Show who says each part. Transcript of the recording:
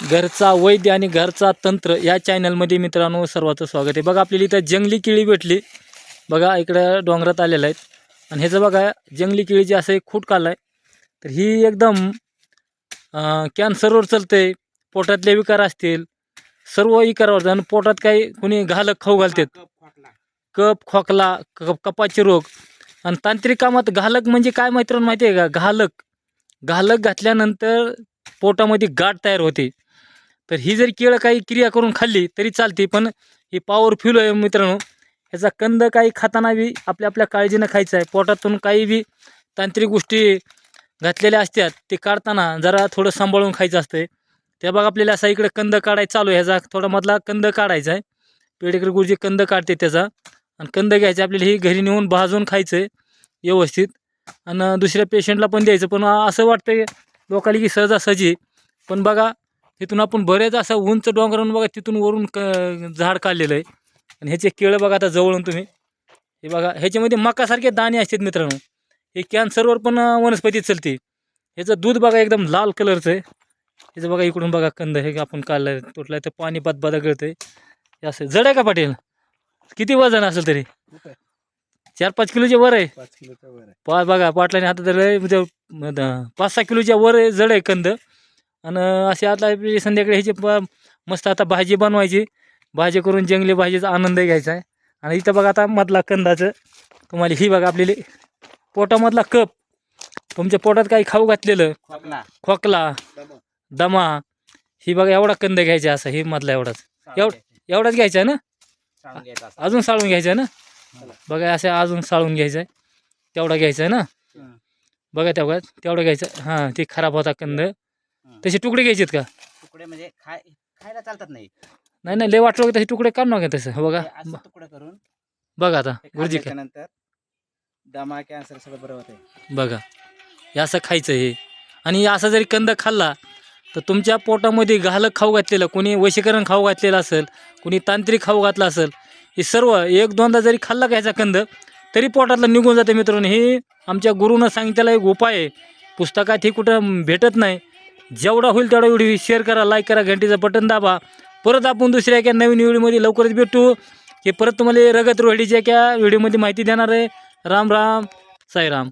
Speaker 1: घरचा वैद्य आणि घरचा तंत्र या चॅनलमध्ये मित्रांनो सर्वांचं स्वागत आहे. बघा आपल्याला इथं जंगली केळी भेटली. बघा इकडं डोंगरात आलेलं आहेत. आणि ह्याचं बघा जंगली केळीची असं एक खूट काढला आहे तर ही एकदम कॅन्सरवर चलते. पोटातले विकार असतील. सर्व विकारावर आणि पोटात काही कोणी घालक खाऊ घालतात. कप खोकला कप कपाचे रोग. आणि तांत्रिक कामात घालक म्हणजे काय मित्रांनो माहिती आहे का? घालक. घालक घातल्यानंतर पोटामध्ये गाठ तयार होते. तर ही जरी केळं काही क्रिया करून खाल्ली तरी चालते पण ही पॉवरफुल आहे मित्रांनो. ह्याचा कंद काही खाताना बी आपल्या आपल्या काळजीनं खायचं आहे. पोटातून काही बी तांत्रिक गोष्टी घातलेल्या असतात ते काढताना जरा थोडं सांभाळून खायचं असतं त्या बघा आपल्याला असा इकडे कंद काढायचा चालू आहे. ह्याचा थोडा मधला कंद काढायचा आहे. पेडेकर गुरुजी कंद काढते त्याचा. आणि कंद घ्यायचे आपल्याला ही घरी नेऊन भाजून खायचं आहे व्यवस्थित. आणि दुसऱ्या पेशंटला पण द्यायचं पण असं वाटतं लोकाला की सहजासहजी. पण बघा तिथून आपण बरेच असं उंच डोंगरावरून बघा तिथून वरून क झाड काढलेलं आहे. आणि ह्याचे केळं बघा आता जवळून तुम्ही. हे बघा ह्याच्यामध्ये मकासारखे दाणे असतात मित्रांनो. हे कॅन्सरवर पण वनस्पती चलते. ह्याचं दूध बघा एकदम लाल कलरचं आहे. ह्याचं बघा इकडून बघा कंद हे आपण काढलं आहे तुटलं आहे तर पाणी बात बादा गळतं आहे हे असं जड आहे का पाटील? किती वजन असेल तरी? चार पाच किलोच्या वर आहे.
Speaker 2: पाच
Speaker 1: बघा पाटलाने आता तर लय म्हणजे पाच सहा किलोच्या वर आहे, जड आहे कंद. आणि असे आता आपली संध्याकाळी ह्याची प- मस्त आता भाजी बनवायची. भाजी करून जंगली भाजीचा आनंद घ्यायचा आहे. आणि इथं बघा आता मधला कंदाचं. तुम्हाला ही बघा आपल्याला. पोटामधला कप. तुमच्या पोटात काही खाऊ घातलेलं?
Speaker 2: खोकला.
Speaker 1: खोकला. दमा. ही बघा एवढा कंद घ्यायचा असा ही मधला एवढाच. एवढ एवढाच घ्यायचा आहे ना. अजून साळून घ्यायचं आहे ना बघा असं अजून साळून घ्यायचं आहे. तेवढा घ्यायचा आहे ना. बघा तेवढा तेवढं घ्यायचं. हां ते खराब होता कंद. तसे तुकडे घ्यायचेत का?
Speaker 2: तुकडे म्हणजे खाय खायला चालतात नाही.
Speaker 1: नाही नाही लय वाटलं की तसे तुकडे काढू नका तसं हो बघा.
Speaker 2: तुकडे करून
Speaker 1: बघा आता गुरुजी काय
Speaker 2: नंतर दमा कॅन्सर सगळं बरं होतंय.
Speaker 1: बघा. हे असं खायचं हे. आणि असा जरी कंद खाल्ला तर तुमच्या पोटामध्ये घालक खाऊ घातलेलं कोणी वशीकरण खाऊ घातलेलं असेल कोणी तांत्रिक खाऊ घातलं असेल हे सर्व एक दोनदा जरी खाल्ला का ह्याचा कंद तरी पोटातलं निघून जाते मित्रांनो. हे आमच्या गुरुनं सांगितलेला एक उपाय आहे. पुस्तकात हे कुठं भेटत नाही. जेवढा होईल तेवढा व्हिडिओ शेअर करा लाईक करा घंटीचं बटन दाबा. परत आपण दुसऱ्या एका नवीन व्हिडिओमध्ये लवकरच भेटू. की परत तुम्हाला रगत रोहिडीच्या एका व्हिडिओमध्ये माहिती देणार आहे. राम राम साईराम.